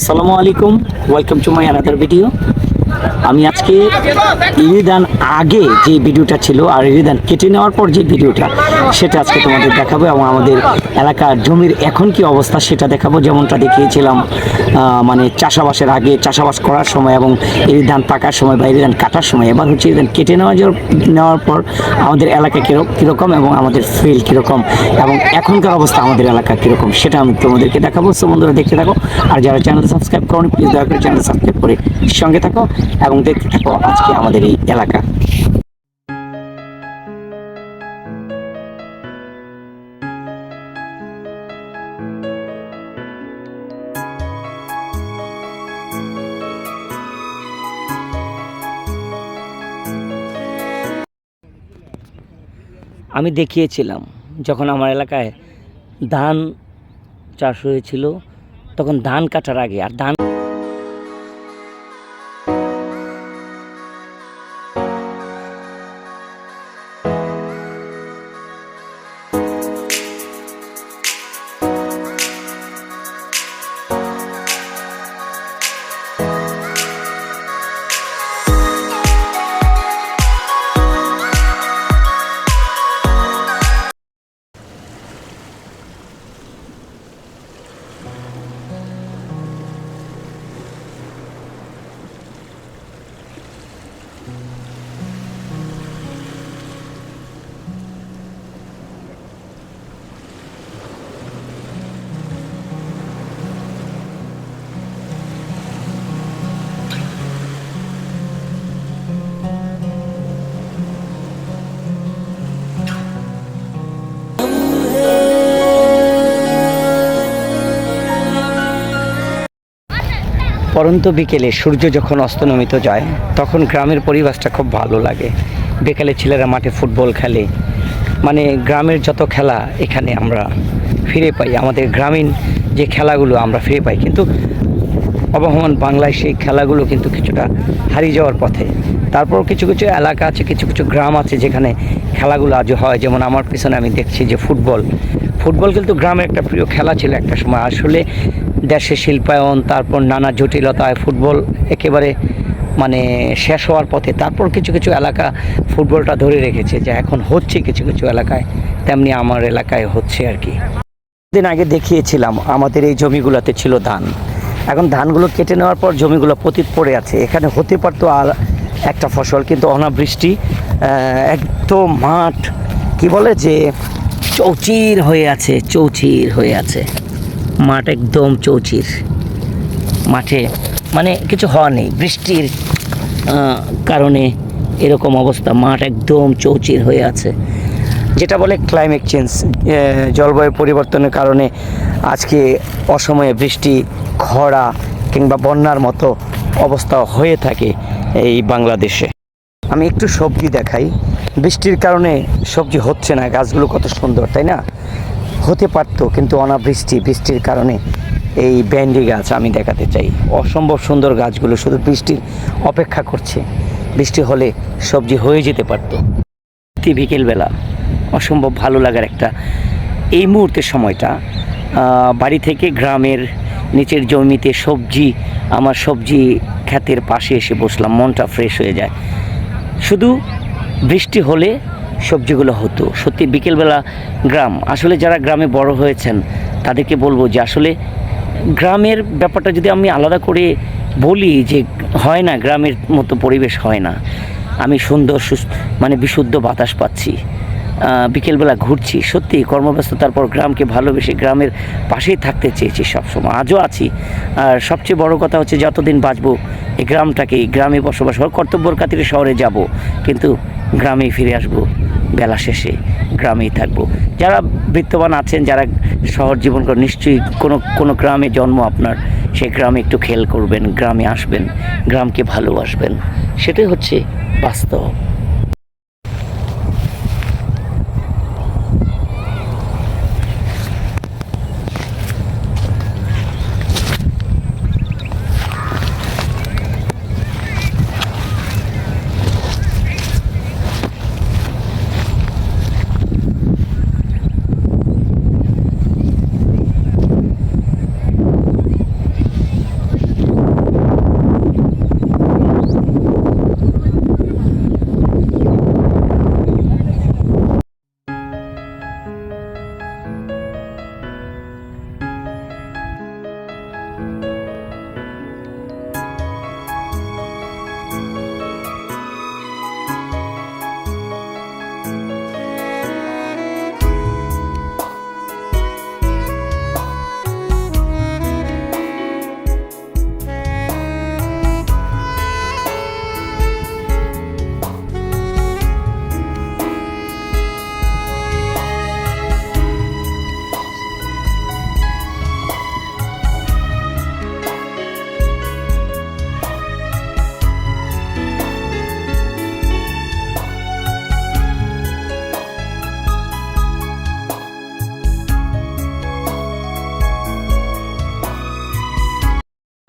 আসসালামু আলাইকুম welcome to my another video আমি আজকে ইরিদান আগে যে ভিডিওটা ছিল আর ইরিদান কেটে নেওয়ার পর যে ভিডিওটা, সেটা আজকে তোমাদের দেখাবো এবং আমাদের এলাকার জমির এখন কি অবস্থা সেটা দেখাবো। যেমনটা দেখিয়েছিলাম মানে চাষাবাসের আগে চাষাবাস করার সময় এবং ইরিধান পাকার সময় বা ইরিধান কাটার সময়, এবার হচ্ছে ইরিধান কেটে নেওয়া নেওয়ার পর আমাদের এলাকা কীরকম কীরকম এবং আমাদের ফিল কীরকম এবং এখনকার অবস্থা আমাদের এলাকা কীরকম, সেটা আমি তোমাদেরকে দেখাবো। সো বন্ধুরা, দেখতে থাকো। আর যারা চ্যানেল সাবস্ক্রাইব করো প্লিজ দয়া করে চ্যানেল সাবস্ক্রাইব করে সঙ্গে থাকো। এবং দেখতে থাকো আজকে আমাদের এই এলাকা। আমি দেখিয়েছিলাম, যখন আমার এলাকায় ধান চাষ হয়েছিল, তখন ধান কাটার আগে, আর ধান পরন্ত বিকেলে সূর্য যখন অস্তনমিত যায়, তখন গ্রামের পরিবেশটা খুব ভালো লাগে। বিকেলে ছেলেরা মাঠে ফুটবল খেলে। মানে গ্রামের যত খেলা এখানে আমরা ফিরে পাই, আমাদের গ্রামীণ যে খেলাগুলো আমরা ফিরে পাই। কিন্তু অবহমান বাংলায় সেই খেলাগুলো কিন্তু কিছুটা হারিয়ে যাওয়ার পথে। তারপর কিছু কিছু এলাকা আছে, কিছু কিছু গ্রাম আছে যেখানে খেলাগুলো আজও হয়। যেমন আমার পিছনে আমি দেখছি যে ফুটবল। ফুটবল কিন্তু গ্রামের একটা প্রিয় খেলা ছিল একটা সময়। আসলে দেশে শিল্পায়ন, তারপর নানা জটিলতায় ফুটবল একেবারে মানে শেষ হওয়ার পথে, তারপর কিছু কিছু এলাকা ফুটবলটা ধরে রেখেছে যে এখন হচ্ছে কিছু কিছু এলাকায়, তেমনি আমার এলাকায় হচ্ছে আর কি। দিন আগে দেখিয়েছিলাম, আমাদের এই জমিগুলোতে ছিল ধান। এখন ধানগুলো কেটে নেওয়ার পর জমিগুলো পতিত পড়ে আছে। এখানে হতে পারতো আর একটা ফসল, কিন্তু অনাবৃষ্টি একদম মাঠ, কি বলে যে চৌচির হয়ে আছে, চৌচির হয়ে আছে। মাঠ একদম চৌচির। মাঠে মানে কিছু হওয়া নেই। বৃষ্টির কারণে এরকম অবস্থা। মাঠ একদম চৌচির হয়ে আছে। যেটা বলে ক্লাইমেট চেঞ্জ জলবায়ু পরিবর্তনের কারণে আজকে অসময়ে বৃষ্টি, খরা কিংবা বন্যার মতো অবস্থা হয়ে থাকে এই বাংলাদেশে। আমি একটু সবজি দেখাই। বৃষ্টির কারণে সবজি হচ্ছে না, গাছগুলো কত সুন্দর, তাই না? হতে পারতো, কিন্তু অনাবৃষ্টি, বৃষ্টির কারণে এই ব্যান্ডি গাছ আমি দেখাতে চাই। অসম্ভব সুন্দর গাছগুলো শুধু বৃষ্টির অপেক্ষা করছে। বৃষ্টি হলে সবজি হয়ে যেতে পারতো। বিকেলবেলা অসম্ভব ভালো লাগার একটা এই মুহূর্তের সময়টা বাড়ি থেকে গ্রামের নিচের জমিতে সবজি, আমার সবজি ক্ষেতের পাশে এসে বসলাম, মনটা ফ্রেশ হয়ে যায়। শুধু বৃষ্টি হলে সবজিগুলো হতো। সত্যি বিকেলবেলা গ্রাম, আসলে যারা গ্রামে বড় হয়েছেন, তাদেরকে বলব যে আসলে গ্রামের ব্যাপারটা যদি আমি আলাদা করে বলি যে হয় না, গ্রামের মতো পরিবেশ হয় না। আমি সুন্দর মানে বিশুদ্ধ বাতাস পাচ্ছি। বিকেলবেলা ঘুরছি। সত্যি কর্মব্যস্ততার পর গ্রামকে ভালোবেসে গ্রামের পাশেই থাকতে চেয়েছি সবসময়। আজও আছি। আর সবচেয়ে বড় কথা হচ্ছে যতদিন বাঁচবো, এই গ্রামটাকে গ্রামে বসবাস কর কর্তব্যর খাতিরে শহরে যাব। কিন্তু গ্রামেই ফিরে আসব। বেলা শেষে গ্রামেই থাকব। যারা বিত্তবান আছেন, যারা শহর জীবন করে, নিশ্চয়ই কোনো কোনো গ্রামে জন্ম আপনার সেই গ্রামে একটু খেল করবেন, গ্রামে আসবেন, গ্রামকে ভালোবাসবেন। সেটাই হচ্ছে বাস্তব।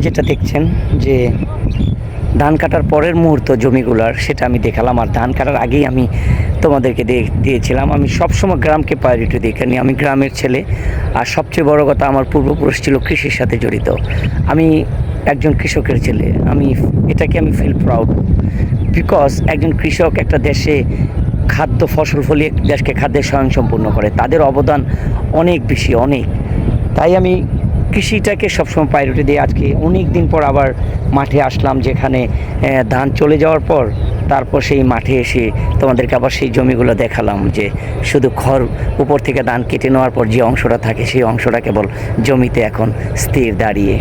যেটা দেখছেন যে ধান কাটার পরের মুহূর্ত জমিগুলার সেটা আমি দেখালাম। আর ধান কাটার আগেই আমি তোমাদেরকে দিয়ে, দিয়েছিলাম। আমি সবসময় গ্রামকে প্রায়োরিটি দিই আমি গ্রামের ছেলে। আর সবচেয়ে বড় কথা, আমার পূর্বপুরুষ ছিল কৃষির সাথে জড়িত। আমি একজন কৃষকের ছেলে। আমি, এটাকে আমি ফিল প্রাউড বিকজ একজন কৃষক একটা দেশে খাদ্য, ফসল ফলিয়ে দেশকে খাদ্যে স্বয়ংসম্পূর্ণ করে। তাদের অবদান অনেক বেশি, অনেক। তাই আমি কৃষিটাকে সবসময় প্রায়োরিটি দিয়ে আজকে অনেক দিন পর আবার মাঠে আসলাম, যেখানে ধান চলে যাওয়ার পর তারপর সেই মাঠে এসে তোমাদেরকে আবার সেই জমিগুলো দেখালাম যে শুধু খড় উপর থেকে ধান কেটে নেওয়ার পর যে অংশটা থাকে সেই অংশটা কেবল জমিতে এখন স্থির দাঁড়িয়ে।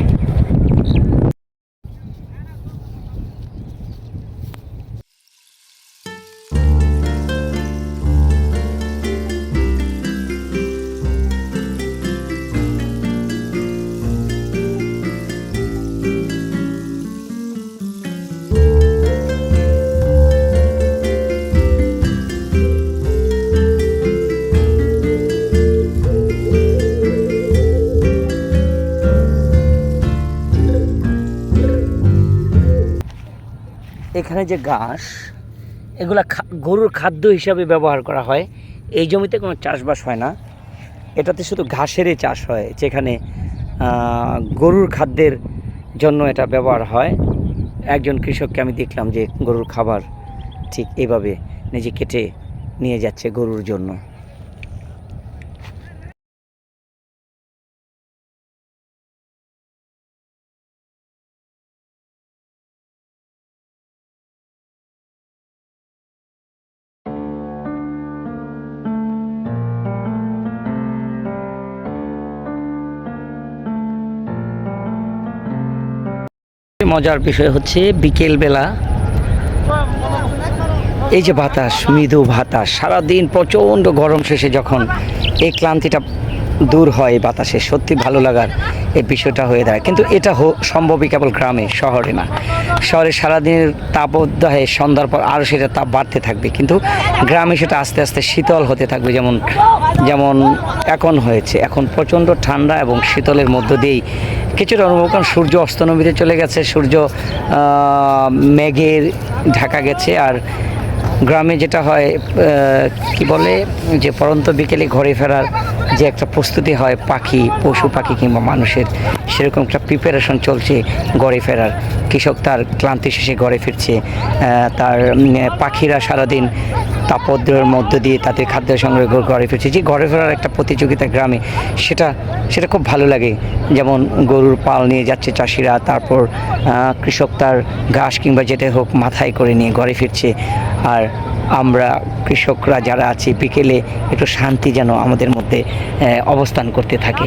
এখানে যে ঘাস, এগুলা গরুর খাদ্য হিসাবে ব্যবহার করা হয়। এই জমিতে কোনো চাষবাস হয় না। এটাতে শুধু ঘাসেরই চাষ হয়, যেখানে গরুর খাদ্যের জন্য এটা ব্যবহার হয়। একজন কৃষককে আমি দেখলাম যে গরুর খাবার ঠিক এভাবে নিজে কেটে নিয়ে যাচ্ছে গরুর জন্য। মজার বিষয় হচ্ছে বিকেলবেলা এই যে বাতাস, মৃদু বাতাস, সারাদিন প্রচণ্ড গরম শেষে যখন এই ক্লান্তিটা দূর হয় বাতাসে। সত্যি ভালো লাগার এই বিষয়টা হয়ে দাঁড়ায়। কিন্তু এটা সম্ভবই কেবল গ্রামে, শহরে না। শহরে সারাদিনের তাপদাহে সন্ধ্যার পর আরও সেটা তাপ বাড়তে থাকবে। কিন্তু গ্রামে সেটা আস্তে আস্তে শীতল হতে থাকবে, যেমন যেমন এখন হয়েছে। এখন প্রচণ্ড ঠান্ডা এবং শীতলের মধ্য দিয়েই কিছুটা অনুভব কারণ সূর্য অস্তনবিতে চলে গেছে। সূর্য মেঘের ঢাকা গেছে। আর গ্রামে যেটা হয় কি বলে? যে পরন্ত বিকেলে ঘরে ফেরার যে একটা প্রস্তুতি হয় পাখি, পশু পাখি কিংবা মানুষের, সেরকম একটা প্রিপারেশন চলছে ঘরে ফেরার। কৃষক তার ক্লান্তি শেষে গড়ে ফিরছে। তার পাখিরা সারাদিন তাপদ্রের মধ্য দিয়ে তাদের খাদ্য সংগ্রহ ঘরে ফিরছে। যে গড়ে ফেরার একটা প্রতিযোগিতা গ্রামে, সেটা সেটা খুব ভালো লাগে। যেমন গরুর পাল নিয়ে যাচ্ছে চাষিরা, তারপর কৃষক তার ঘাস কিংবা যেটা হোক মাথায় করে নিয়ে ঘরে ফিরছে। আর আমরা কৃষকরা যারা আছি, বিকেলে একটু শান্তি যেন আমাদের মধ্যে অবস্থান করতে থাকে।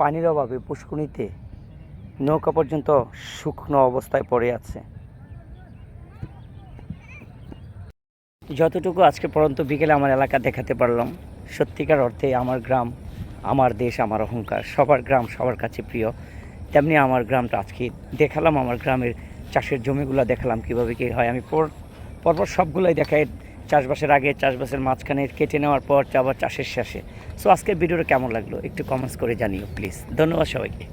পানির অভাবে পুষ্কুনিতে নৌকা পর্যন্ত শুকনো অবস্থায় পড়ে আছে। যতটুকু আজকে পর্যন্ত বিকেলে আমার এলাকা দেখাতে পারলাম, সত্যিকার অর্থে আমার গ্রাম, আমার দেশ, আমার অহংকার, সবার গ্রাম সবার কাছে প্রিয়। তেমনি আমার গ্রামটা আজকে দেখালাম, আমার গ্রামের চাষের জমিগুলো দেখালাম কীভাবে কী হয়। আমি পর পরপর সবগুলোই দেখাই চাষবাসের আগে, চাষবাসের মাঝখানে কেটে নেওয়ার পর, আবার চাষের শেষে। সো আজকের ভিডিওটা কেমন লাগল? একটু কমেন্টস করে জানিও প্লিজ ধন্যবাদ সবাইকে।